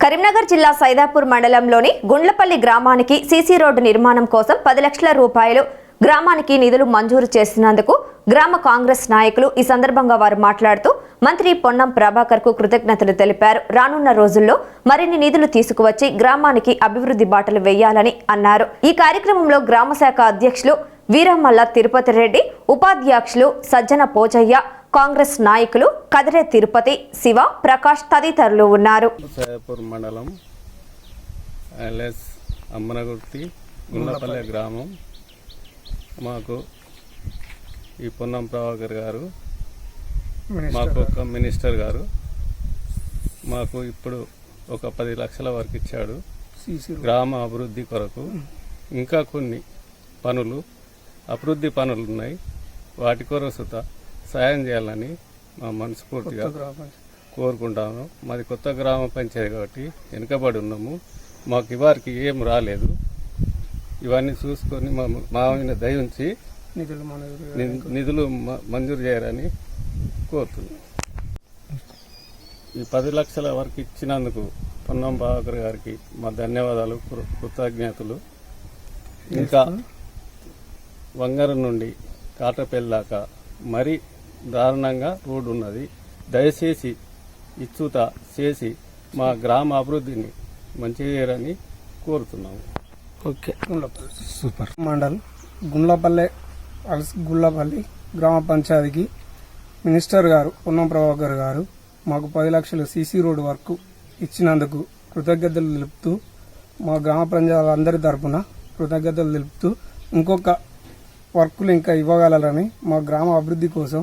కరీంనగర్ జిల్లా సైదాపూర్ మండలంలోని గుండ్లపల్లి గ్రామానికి సీసీ రోడ్డు నిర్మాణం కోసం పది లక్షల రూపాయలు గ్రామానికి నిధులు మంజూరు చేసినందుకు గ్రామ కాంగ్రెస్ నాయకులు ఈ సందర్భంగా వారు మాట్లాడుతూ మంత్రి పొన్నం ప్రభాకర్కు కృతజ్ఞతలు తెలిపారు. రానున్న రోజుల్లో మరిన్ని నిధులు తీసుకువచ్చి గ్రామానికి అభివృద్ధి బాటలు వేయాలని అన్నారు. ఈ కార్యక్రమంలో గ్రామ శాఖ అధ్యక్షులు వీరమల్ల తిరుపతి రెడ్డి ఉపాధ్యక్షులు సజ్జన పోచయ్య కాంగ్రెస్ నాయకులు కదిరే తిరుపతి శివ ప్రకాష్ తదితరులు ఉన్నారు. సాయపూర్ మండలం ఎల్ఎస్ అమ్మనగుర్తి గుండ్లపల్లె గ్రామం. మాకు ఈ పొన్నం ప్రభాకర్ గారు మాకు ఒక మినిస్టర్ గారు. మాకు ఇప్పుడు ఒక పది లక్షల వరకు ఇచ్చాడు. గ్రామ అభివృద్ధి కొరకు ఇంకా కొన్ని పనులు అభివృద్ధి పనులు ఉన్నాయి. వాటి కొరకు సుత సాయం చేయాలని మా మనస్ఫూర్తిగా కోరుకుంటాను. మాది కొత్త గ్రామ పంచాయతీ కాబట్టి వెనుకబడి ఉన్నాము. మాకు ఇవారికి ఏం రాలేదు. ఇవన్నీ చూసుకొని మా మా మీద దయ ఉంచి నిధులు మంజూరు చేయరని కోరుతున్నాను ఈ పది లక్షల వరకు ఇచ్చినందుకు పొన్నం ప్రభాకర్ గారికి మా ధన్యవాదాలు కృతజ్ఞతలు. ఇంకా వంగర నుండి కాటపల్లి దాకా మరీ దారుణంగా రోడ్డు ఉన్నది దయచేసి ఇచ్చుత చేసి మా గ్రామ అభివృద్ధిని మంచి చేయరని కోరుతున్నాము. Okay. Super. Mandal Gundlapalle alias Gundlapalli గ్రామ పంచాయతీకి మినిస్టర్ గారు పొన్నం ప్రభాకర్ గారు మాకు పది లక్షలు సీసీ రోడ్డు వర్క్ ఇచ్చినందుకు కృతజ్ఞతలు తెలుపుతూ మా గ్రామ ప్రజలందరి తరపున కృతజ్ఞతలు తెలుపుతూ ఇంకొక వర్కులు ఇంకా ఇవ్వగలరని మా గ్రామ అభివృద్ధి కోసం